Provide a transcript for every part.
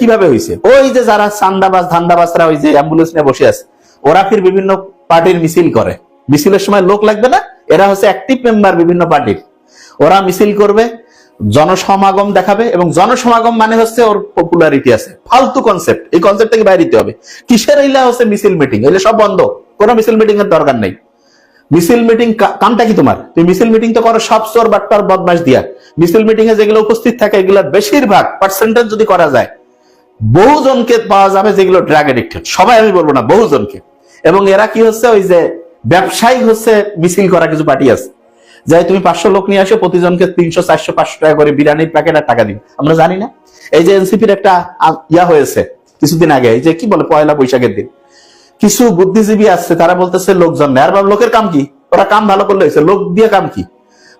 কীভাবে হয়েছে ওই যে যারা চান্দাবাজ, ধান্দাবাজরা ওই যে অ্যাম্বুলেন্স নিয়ে বসে আছে, ওরা ফির বিভিন্ন পার্টির মিছিল করে। মিছিলের সময় লোক লাগবে না, এরা হচ্ছে অ্যাক্টিভ মেম্বার বিভিন্ন পার্টির ওরা মিছিল করবে, জনসমাগম দেখাবে এবং জনসমাগম মানে হচ্ছে ওর পপুলারিটি আছে। ফালতু কনসেপ্ট এই কনসেপ্ট থেকে বাইরে দিতে হবে। কিসের এইলা হচ্ছে মিছিল মিটিং এগুলো সব বন্ধ। কোনো মিছিল মিটিং এর দরকার নেই। মিছিল মিটিং কামটা কি তোমার? তুমি মিছিল মিটিং তো করো, সব চোর, বাটপার বদমাস দিয়া। মিছিল মিটিং এ যেগুলো উপস্থিত থাকে, এগুলোর বেশিরভাগ পার্সেন্টেজ যদি করা যায় বহুজনকে পাওয়া যাবে যেগুলো ড্রাগ এডিক্টেড সবাই, আমি বলব না, বহুজনকে। এবং এরা কি হচ্ছে, ওই যে ব্যবসায়িক হচ্ছে, মিছিল করা কিছু পার্টি আছে। যাই তুমি পাঁচশো লোক নিয়ে আসো, প্রতিজনকে তিনশো, চারশো, পাঁচশো টাকা করে বিরিয়ানির প্যাকেট আর টাকা দিবে আমরা জানি না। এই যে এনসিপির একটা ইয়া হয়েছে কিছুদিন আগে, এই যে কি বলে, পয়লা বৈশাখের দিন। কিছু বুদ্ধিজীবী আসছে, তারা বলতেছে, লোকজন নেই। আর লোকের কাম কি? ওরা কাম ভালো করলে হয়েছে। লোক দিয়ে কাম কি?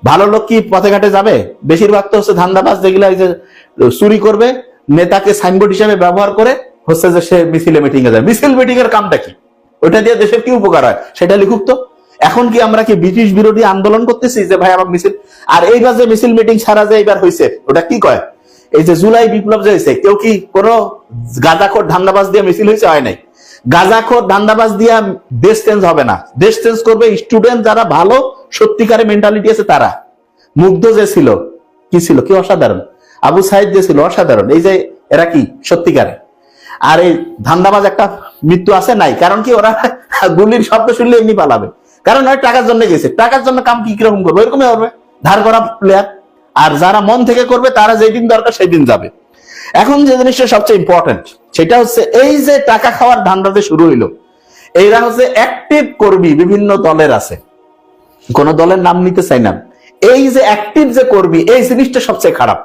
ভালো লোক কি পথে ঘাটে যাবে? বেশিরভাগ তো হচ্ছে ধান্দাবাজ, যেগুলো এই যে চুরি করবে নেতাকে সাইনবোর্ড হিসাবে ব্যবহার করে হচ্ছে যে সে মিছিলে মিটিং এ যায়। মিছিল মিটিং এর কামটা কি? ওটা দিয়ে দেশের কি উপকার হয়? সেটা লিখুক তো। এখন কি আমরা কি ব্রিটিশ বিরোধী আন্দোলন করতেছি যে ভাই আমার মিছিল আর এইবার যে মিছিল মিটিং ছাড়া যে এইবার হয়েছে ওটা কি কয়? এই যে জুলাই বিপ্লব যে হয়েছে কেউ কি কোনো গাঁজাখোর ধান্দাবাজ দিয়ে মিছিল হয়েছে হয় নাই। গাঁজাখোর ধান্দাবাজ দিয়া দেশ চেঞ্জ হবে না। দেশ চেঞ্জ করবে স্টুডেন্ট যারা ভালো, সত্যিকারে মেন্টালিটি আছে তারা। মুগ্ধ যে ছিল, কি ছিল? কি অসাধারণ? আবু সাইদ যে ছিল অসাধারণ। এই যে এরা কি? সত্যিকারে। আর এই ধান্দাবাজ একটা মৃত্যু আছে? নাই। কারণ কি ওরা গুলির শব্দ শুনলে এমনি পালাবে। কারণ ওই টাকার জন্য গেছে। টাকার জন্য কাম কি কীরকম করবে? এরকমই হবে। ধার করা প্লেয়ার আর যারা মন থেকে করবে, তারা যেই দিন দরকার সেই দিন যাবে। এখন যে জিনিসটা সবচেয়ে ইম্পর্টেন্ট সেটা হচ্ছে এই যে টাকা খাওয়ার ধান্দা যে শুরু হইল এইরা হচ্ছে অ্যাক্টিভ কর্মী বিভিন্ন দলের আছে। কোন দলের নাম নিতে চাই না। এই যে অ্যাক্টিভ যে কর্মী, এই জিনিসটা সবচেয়ে খারাপ।